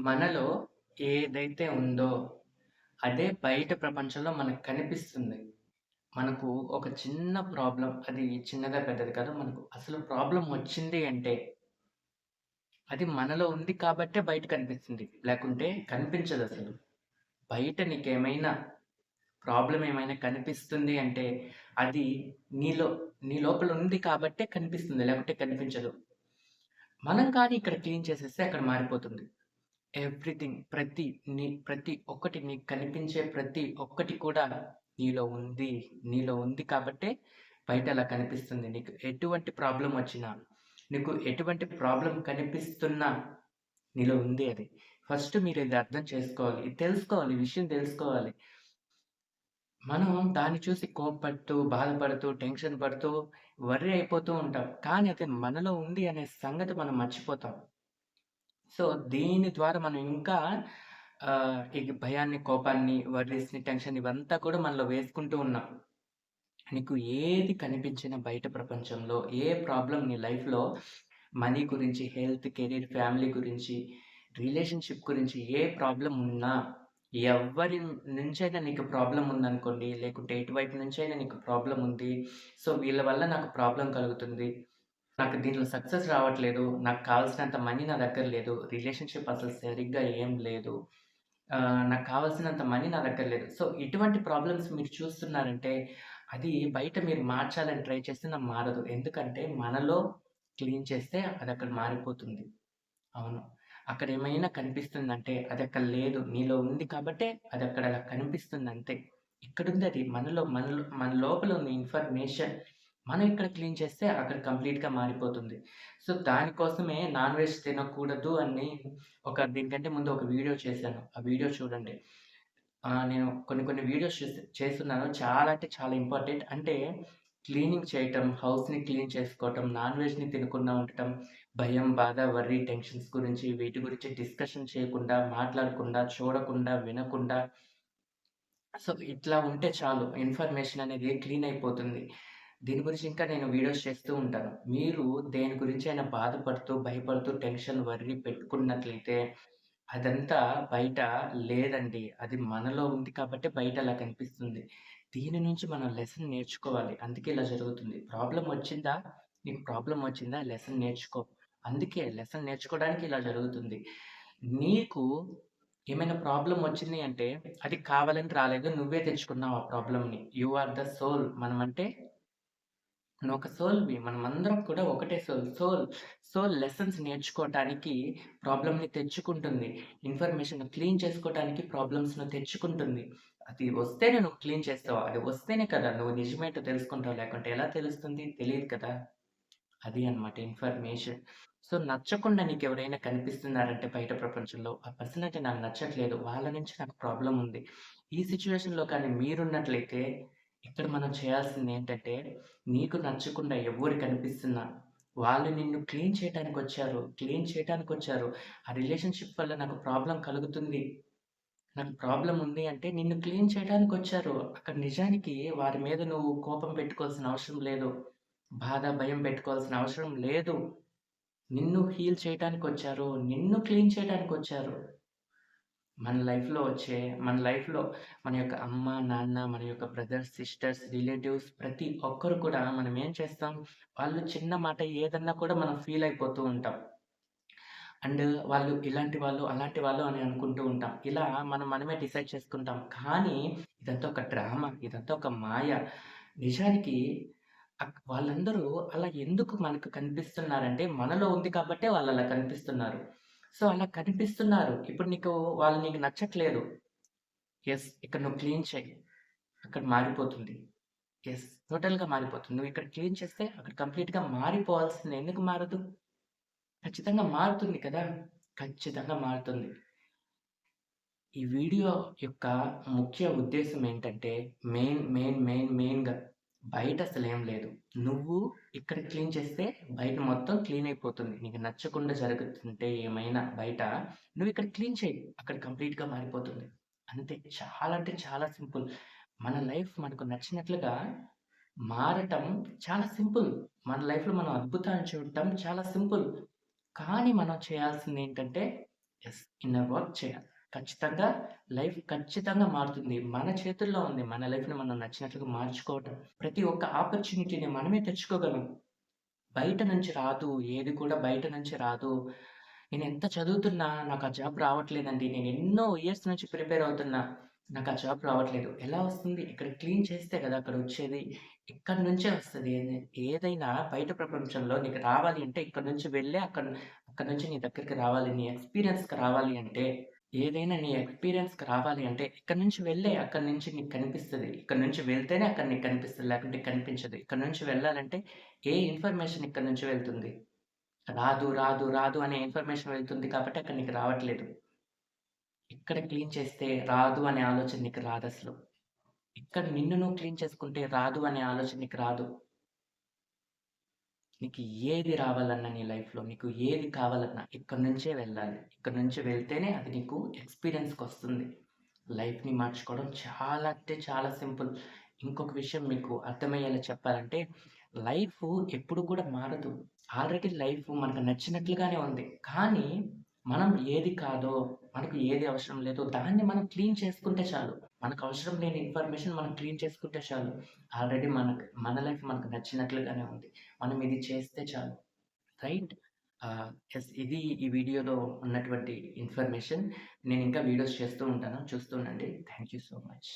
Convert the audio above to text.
మనలో ఏదైతే ఉందో, అదే బయట ప్రపంచంలో మనకు కనిపిస్తుంది. మనకు ఒక చిన్న ప్రాబ్లం అది చిన్నదా, పెద్దది కాదు. మనకు అసలు ప్రాబ్లం వచ్చింది అంటే అది మనలో ఉంది కాబట్టే బయట కనిపిస్తుంది. లేకుంటే కనిపించదు అసలు బయట నీకేమైనా ప్రాబ్లం ఏమైనా కనిపిస్తుంది అంటే అది నీలో నీ లోపల ఉంది కాబట్టే కనిపిస్తుంది. లేకుంటే కనిపించదు. మనం కానీ ఇక్కడ క్లీన్ చేసేస్తే అక్కడ మారిపోతుంది. ఎవ్రీథింగ్ ప్రతి నీ ప్రతి ఒక్కటి నీకు కనిపించే ప్రతి ఒక్కటి కూడా నీలో ఉంది. నీలో ఉంది కాబట్టే బయట అలా కనిపిస్తుంది. నీకు ఎటువంటి ప్రాబ్లం వచ్చినా, నీకు ఎటువంటి ప్రాబ్లం కనిపిస్తున్నా నీలో ఉంది అది. ఫస్ట్ మీరు ఇది అర్థం చేసుకోవాలి. ఇది తెలుసుకోవాలి. విషయం తెలుసుకోవాలి. మనం దాన్ని చూసి కోప్పడుతూ, బాధపడుతూ, టెన్షన్ పడుతూ, వర్రీ అయిపోతూ ఉంటాం. కానీ అది మనలో ఉంది అనే సంగతి మనం మర్చిపోతాం. సో, దీని ద్వారా మనం ఇంకా ఈ భయాన్ని, కోపాన్ని, వర్రీస్‌ని, టెన్షన్ ఇవంతా కూడా మనలో వేసుకుంటూ ఉన్నాం. నీకు ఏది కనిపించినా బయట ప్రపంచంలో ఏ ప్రాబ్లం నీ లైఫ్‌లో మనీ గురించి, హెల్త్, కెరీర్, ఫ్యామిలీ గురించి, రిలేషన్‌షిప్ గురించి ఏ ప్రాబ్లం ఉన్నా, ఎవ్వరి నుంచైనా నీకు ప్రాబ్లం ఉందనుకోండి, లేకుంటే ఎటువైపు నుంచైనా నీకు ప్రాబ్లం ఉంది. సో, వీళ్ళ వల్ల నాకు ప్రాబ్లం కలుగుతుంది. నాకు దీంట్లో సక్సెస్ రావట్లేదు. నాకు కావాల్సినంత మనీ నా దగ్గర లేదు. రిలేషన్‌షిప్ అసలు సరిగ్గా ఏం లేదు. నాకు కావాల్సినంత మనీ నా దగ్గర లేదు. సో, ఇటువంటి ప్రాబ్లమ్స్ మీరు చూస్తున్నారంటే అది బయట మీరు మార్చాలని ట్రై చేసినా మారదు. ఎందుకంటే మనలో క్లీన్ చేస్తే అది అక్కడ మారిపోతుంది. అవును. అక్కడ ఏమైనా కనిపిస్తుందంటే అది అక్కడ లేదు. నీలో ఉంది కాబట్టే అక్కడ అలా కనిపిస్తుంది అంతే. ఇక్కడుందది. మనలో మనలో మన లోపల ఉన్న ఇన్ఫర్మేషన్ మనం ఇక్కడ క్లీన్ చేస్తే అక్కడ కంప్లీట్‌గా మారిపోతుంది. సో, దానికోసమే నాన్ వెజ్ తినకూడదు అని ఒక దీనికంటే ముందు ఒక వీడియో చేశాను. ఆ వీడియో చూడండి. నేను కొన్ని కొన్ని వీడియోస్ చేస్తున్నాను. చాలా అంటే చాలా ఇంపార్టెంట్. అంటే క్లీనింగ్ చేయటం, హౌస్‌ని క్లీన్ చేసుకోవటం, నాన్ వెజ్‌ని తినకుండా ఉండటం, భయం, బాధ, వర్రీ, టెన్షన్స్ గురించి వీటి గురించి డిస్కషన్ చేయకుండా, మాట్లాడకుండా, చూడకుండా, వినకుండా సో, ఇట్లా ఉంటే చాలు. ఇన్ఫర్మేషన్ అనేది క్లీన్ అయిపోతుంది. దీని గురించి ఇంకా నేను వీడియోస్ చేస్తూ ఉంటాను. మీరు దేని గురించి అయినా బాధపడుతూ, భయపడుతూ, టెన్షన్, వర్రీ పెట్టుకున్నట్లయితే అదంతా బయట లేదండి. అది మనలో ఉంది కాబట్టి బయట అలా కనిపిస్తుంది. దీని నుంచి మనం లెసన్ నేర్చుకోవాలి. అందుకే ఇలా జరుగుతుంది. ప్రాబ్లం వచ్చిందా? నీకు ప్రాబ్లం వచ్చిందా? లెసన్ నేర్చుకో. అందుకే లెసన్ నేర్చుకోవడానికి ఇలా జరుగుతుంది. నీకు ఏమైనా ప్రాబ్లం వచ్చింది అంటే అది కావాలని రాలేదు. నువ్వే తెచ్చుకున్నావు ఆ ప్రాబ్లమ్‌ని. You are the soul. మనం అంటే నువ్వొక సోల్‌వి. మనమందరం కూడా ఒకటే సోల్. సోల్, సోల్ లెసన్స్ నేర్చుకోవటానికి ప్రాబ్లమ్‌ని తెచ్చుకుంటుంది. ఇన్ఫర్మేషన్ క్లీన్ చేసుకోవటానికి ప్రాబ్లమ్స్ను తెచ్చుకుంటుంది. అది వస్తేనే నువ్వు క్లీన్ చేస్తావు. అది వస్తేనే కదా నువ్వు నిజమేంటో తెలుసుకుంటావు. లేకుంటే ఎలా తెలుస్తుంది? తెలియదు కదా! అది అన్నమాట ఇన్ఫర్మేషన్. సో, నచ్చకుండా నీకు ఎవరైనా కనిపిస్తున్నారంటే బయట ప్రపంచంలో ఆ పర్సన్ అంటే నాకు నచ్చట్లేదు. వాళ్ళ నుంచి నాకు ప్రాబ్లం ఉంది. ఈ సిచ్యువేషన్లో కానీ మీరున్నట్లయితే ఇక్కడ మనం చేయాల్సింది ఏంటంటే నీకు నచ్చకుండా ఎవ్వరు కనిపిస్తున్నా వాళ్ళు నిన్ను క్లీన్ చేయటానికొచ్చారు. క్లీన్ చేయటానికొచ్చారు. ఆ రిలేషన్‌షిప్ వల్ల నాకు ప్రాబ్లం కలుగుతుంది. నాకు ప్రాబ్లం ఉంది అంటే నిన్ను క్లీన్ చేయటానికొచ్చారు. అక్కడ నిజానికి వారి మీద నువ్వు కోపం పెట్టుకోవాల్సిన అవసరం లేదు. బాధ, భయం పెట్టుకోవాల్సిన అవసరం లేదు. నిన్ను హీల్ చేయటానికొచ్చారు. నిన్ను క్లీన్ చేయటానికొచ్చారు. మన లైఫ్‌లో వచ్చే మన లైఫ్‌లో మన యొక్క అమ్మ, నాన్న, మన యొక్క బ్రదర్స్, సిస్టర్స్, రిలేటివ్స్ ప్రతి ఒక్కరు కూడా మనం ఏం చేస్తాం? వాళ్ళు చిన్న మాట ఏదన్నా కూడా మనం ఫీల్ అయిపోతూ ఉంటాం. అండ్ వాళ్ళు ఇలాంటి వాళ్ళు, అలాంటి వాళ్ళు అని అనుకుంటూ ఉంటాం. ఇలా మనం మనమే డిసైడ్ చేసుకుంటాం. కానీ ఇదంతా ఒక డ్రామా. ఇదంతా ఒక మాయ. నిజానికి వాళ్ళందరూ అలా ఎందుకు మనకు కనిపిస్తున్నారంటే మనలో ఉంది కాబట్టే వాళ్ళు అలా కనిపిస్తున్నారు. సో, అలా కనిపిస్తున్నారు. ఇప్పుడు నీకు వాళ్ళు నీకు నచ్చట్లేదు. ఎస్ ఇక్కడ నువ్వు క్లీన్ చేయి అక్కడ మారిపోతుంది. ఎస్ టోటల్‌గా మారిపోతుంది. నువ్వు ఇక్కడ క్లీన్ చేస్తే అక్కడ కంప్లీట్‌గా మారిపోవాల్సింది ఎందుకు మారదు? ఖచ్చితంగా మారుతుంది కదా! ఖచ్చితంగా మారుతుంది. ఈ వీడియో యొక్క ముఖ్య ఉద్దేశం ఏంటంటే మెయిన్, మెయిన్, మెయిన్, మెయిన్‌గా బయట అసలు ఏం లేదు. నువ్వు ఇక్కడ క్లీన్ చేస్తే బయట మొత్తం క్లీన్ అయిపోతుంది. నీకు నచ్చకుండా జరుగుతుంటే ఏమైనా బయట నువ్వు ఇక్కడ క్లీన్ చేయి అక్కడ కంప్లీట్‌గా మారిపోతుంది. అంతే. చాలా అంటే చాలా సింపుల్. మన లైఫ్ మనకు నచ్చినట్లుగా మారటం చాలా సింపుల్. మన లైఫ్‌లో మనం అద్భుతాన్ని చూడటం చాలా సింపుల్. కానీ మనం చేయాల్సింది ఏంటంటే ఎస్ ఇన్నర్ వర్క్ చేయాలి. ఖచ్చితంగా లైఫ్ ఖచ్చితంగా మారుతుంది. మన చేతుల్లో ఉంది. మన లైఫ్‌ని మనం నచ్చినట్లుగా మార్చుకోవటం. ప్రతి ఒక్క ఆపర్చునిటీని మనమే తెచ్చుకోగలం. బయట నుంచి రాదు. ఏది కూడా బయట నుంచి రాదు. నేను ఎంత చదువుతున్నా నాకు ఆ జాబ్ రావట్లేదండి. నేను ఎన్నో ఇయర్స్ నుంచి ప్రిపేర్ అవుతున్నా. నాకు ఆ జాబ్ రావట్లేదు. ఎలా వస్తుంది? ఇక్కడ క్లీన్ చేస్తే కదా అక్కడ వచ్చేది. ఇక్కడ నుంచే వస్తుంది ఏదైనా బయట ప్రపంచంలో నీకు రావాలి అంటే ఇక్కడి నుంచి వెళ్ళే అక్కడ అక్కడ నుంచి నీ దగ్గరికి రావాలి. నీ ఎక్స్‌పీరియన్స్‌కి రావాలి అంటే ఏదైనా నీ ఎక్స్‌పీరియన్స్‌కి రావాలి అంటే ఇక్కడి నుంచి వెళ్ళే అక్కడి నుంచి నీకు కనిపిస్తుంది ఇక్కడ నుంచి వెళ్తేనే అక్కడ నీకు కనిపిస్తుంది లేకుంటే కనిపించదు. ఇక్కడ నుంచి వెళ్ళాలంటే ఏ ఇన్ఫర్మేషన్ ఇక్కడ నుంచి వెళ్తుంది? రాదు, రాదు, రాదు అనే ఇన్ఫర్మేషన్ వెళ్తుంది కాబట్టి అక్కడ నీకు రావట్లేదు. ఇక్కడ క్లీన్ చేస్తే రాదు అనే ఆలోచన నీకు రాదసలు. ఇక్కడ నిన్ను నువ్వు క్లీన్ చేసుకుంటే రాదు అనే ఆలోచన నీకు రాదు. నీకు ఏది రావాలన్నా నీ లైఫ్‌లో నీకు ఏది కావాలన్నా ఇక్కడి నుంచే వెళ్ళాలి. ఇక్కడి నుంచి వెళ్తేనే అది నీకు ఎక్స్పీరియన్స్కి వస్తుంది లైఫ్‌ని మార్చుకోవడం చాలా అంటే చాలా సింపుల్. ఇంకొక విషయం మీకు అర్థమయ్యేలా చెప్పాలంటే లైఫ్ ఎప్పుడు కూడా మారదు. ఆల్రెడీ లైఫ్ మనకు నచ్చినట్లుగానే ఉంది. కానీ మనం ఏది కాదో, మనకు ఏది అవసరం లేదో దాన్ని మనం క్లీన్ చేసుకుంటే చాలు. మనకు అవసరం లేని ఇన్ఫర్మేషన్ మనం క్లీన్ చేసుకుంటే చాలు. ఆల్రెడీ మనకు మన లైఫ్ మనకు నచ్చినట్లుగానే ఉంది. మనం ఇది చేస్తే చాలు. రైట్? ఎస్ ఇది ఈ వీడియోలో ఉన్నటువంటి ఇన్ఫర్మేషన్. నేను ఇంకా వీడియోస్ చేస్తూ ఉంటాను. చూస్తూ ఉండండి. Thank you so much.